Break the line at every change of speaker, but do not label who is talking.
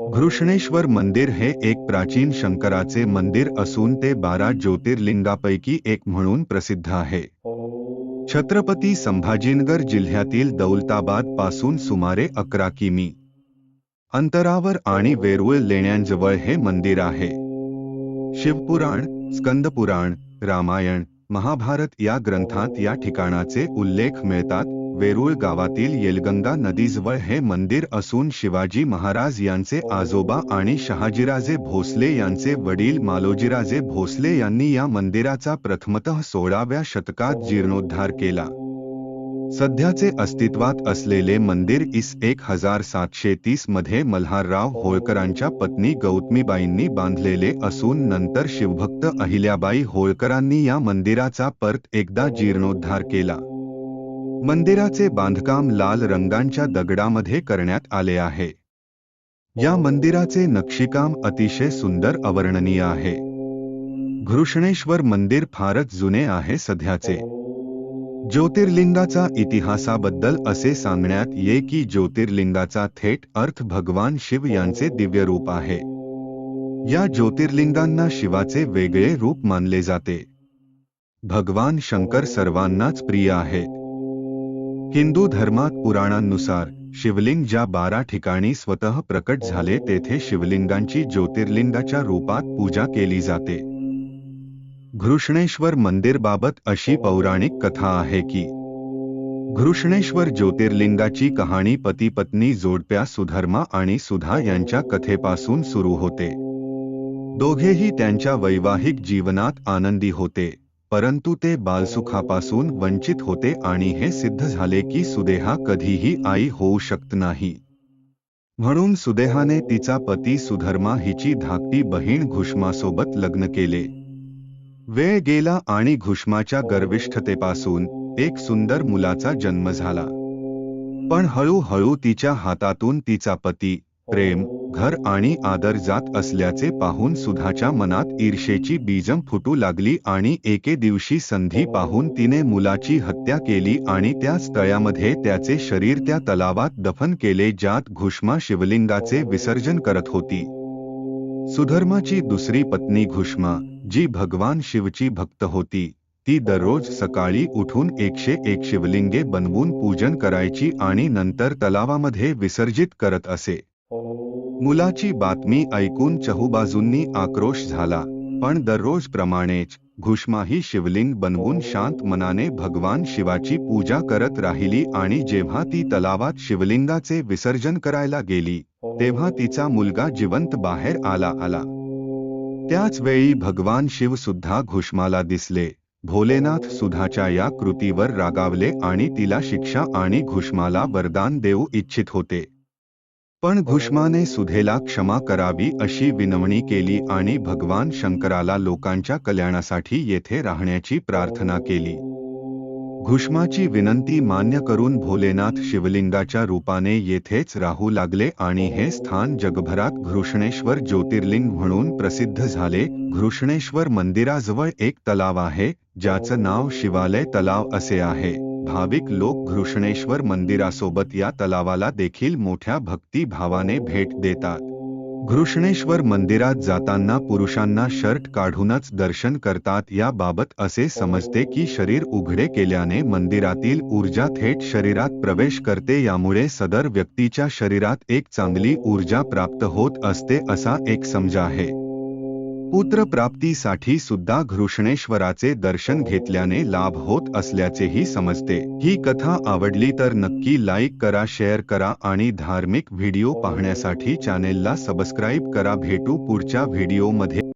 घृष्णेश्वर मंदिर हे एक प्राचीन शंकराचे मंदिर असून ते बारा ज्योतिर्लिंगापैकी एक म्हणून प्रसिद्ध आहे. छत्रपती संभाजीनगर जिल्ह्यातील दौलताबादपासून सुमारे अकरा किमी अंतरावर आणि वेरूळ लेण्यांजवळ हे मंदिर आहे. शिवपुराण स्कंदपुराण रामायण महाभारत या ग्रंथात या ठिकाणाचे उल्लेख मिळतात. वेरूळ गावातील येलगंगा नदीजवळ हे मंदिर असून शिवाजी महाराज यांचे आजोबा आणि शहाजीराजे भोसले यांचे वडील मालोजीराजे भोसले यांनी या मंदिराचा प्रथमतः सोळाव्या शतकात जीर्णोद्धार केला. सध्याचे अस्तित्वात असलेले मंदिर इस एक हजार सातशे तीसमध्ये मल्हारराव होळकरांच्या पत्नी गौतमीबाईंनी बांधलेले असून नंतर शिवभक्त अहिल्याबाई होळकरांनी या मंदिराचा परत एकदा जीर्णोद्धार केला. मंदिराचे बांधकाम लाल रंगांच्या दगडामध्ये करण्यात आले आहे. या मंदिराचे नक्षीकाम अतिशय सुंदर अवर्णनीय आहे. घृष्णेश्वर मंदिर फारच जुने आहे सध्याचे. ज्योतिर्लिंगाचा इतिहासाबद्दल असे सांगण्यात ये की ज्योतिर्लिंगाचा थेट अर्थ भगवान शिव यांचे दिव्य रूप आहे. या ज्योतिर्लिंगांना शिवाचे वेगळे रूप मानले जाते. भगवान शंकर सर्वांनाच प्रिय आहेत. हिंदू धर्मात पुराणांनुसार शिवलिंग ज्या बारा ठिकाणी स्वतः प्रकट झाले तेथे शिवलिंगांची ज्योतिर्लिंगाच्या रूपात पूजा केली जाते. घृष्णेश्वर मंदिरबाबत अशी पौराणिक कथा आहे की घृष्णेश्वर ज्योतिर्लिंगाची कहाणी पती पत्नी जोडप्या सुधर्मा आणि सुधा यांच्या कथेपासून सुरू होते. दोघेही त्यांच्या वैवाहिक जीवनात आनंदी होते. परंतु ते बालसुखापासून वंचित होते आणि हे सिद्ध झाले की सुदेहा कधीही आई होऊ शकत नाही. म्हणून सुदेहाने तिचा पती सुधर्मा हिची धाकटी बहीण घुष्मासोबत लग्न केले. वेळ गेला आणि घुष्माच्या गर्विष्ठतेपासून एक सुंदर मुलाचा जन्म झाला. पण हळूहळू तिच्या हातातून तिचा पती प्रेम घर आणि आदर जात असल्याचे पाहून सुधाच्या मनात ईर्षेची बीजम फुटू लागली आणि एके दिवशी संधी पाहून तिने मुलाची हत्या केली आणि त्याच तळ्यामध्ये त्याचे शरीर त्या तलावात दफन केले ज्यात घुष्मा शिवलिंगाचे विसर्जन करत होती. सुधर्माची दुसरी पत्नी घुष्मा जी भगवान शिवची भक्त होती ती दररोज सकाळी उठून एकशे एक शिवलिंगे बनवून पूजन करायची आणि नंतर तलावामध्ये विसर्जित करत असे. मुलाची बातमी ऐकून चहूबाजूंनी आक्रोश झाला. पण दररोज प्रमाणेच घुष्माही शिवलिंग बनवून शांत मनाने भगवान शिवाची पूजा करत राहिली आणि जेव्हा ती तलावात शिवलिंगाचे विसर्जन करायला गेली तेव्हा तिचा मुलगा जिवंत बाहेर आला आला. त्याच वेळी भगवान शिव सुद्धा घुष्माला दिसले. भोलेनाथ सुधाच्या या कृतीवर रागावले आणि तिला शिक्षा आणि घुष्माला वरदान देऊ इच्छित होते. पण घुष्माने सुधेला क्षमा करावी अशी विनवणी केली आणि भगवान शंकराला लोकांच्या कल्याणासाठी येथे राहण्याची प्रार्थना केली. घुष्माची विनंती मान्य करून भोलेनाथ शिवलिंगाच्या रूपाने येथेच राहू लागले आणि हे स्थान जगभरात घृष्णेश्वर ज्योतिर्लिंग म्हणून प्रसिद्ध झाले. घृष्णेश्वर मंदिराजवळ एक तलाव आहे ज्याचं नाव शिवालय तलाव असे आहे. भाविक लोक घृष्णेश्वर मंदिरासोबत या तलावाला देखील मोठ्या भक्तिभावाने भेट देतात. घृष्णेश्वर मंदिरात जाताना पुरुषांना शर्ट काढूनच दर्शन करतात याबाबत असे समजते की शरीर उघडे केल्याने मंदिरातील ऊर्जा थेट शरीरात प्रवेश करते यामुळे सदर व्यक्तीच्या शरीरात एक चांगली ऊर्जा प्राप्त होत असते असा एक समज आहे. पुत्रप्राप्तीसाठी सुद्धा घृष्णेश्वराचे दर्शन घेतल्याने लाभ होत असल्याचेही समजते. ही कथा आवडली तर नक्की लाईक करा शेअर करा आणि धार्मिक व्हिडिओ पाहण्यासाठी चॅनेलला सबस्क्राईब करा. भेटू पुढच्या व्हिडिओमध्ये.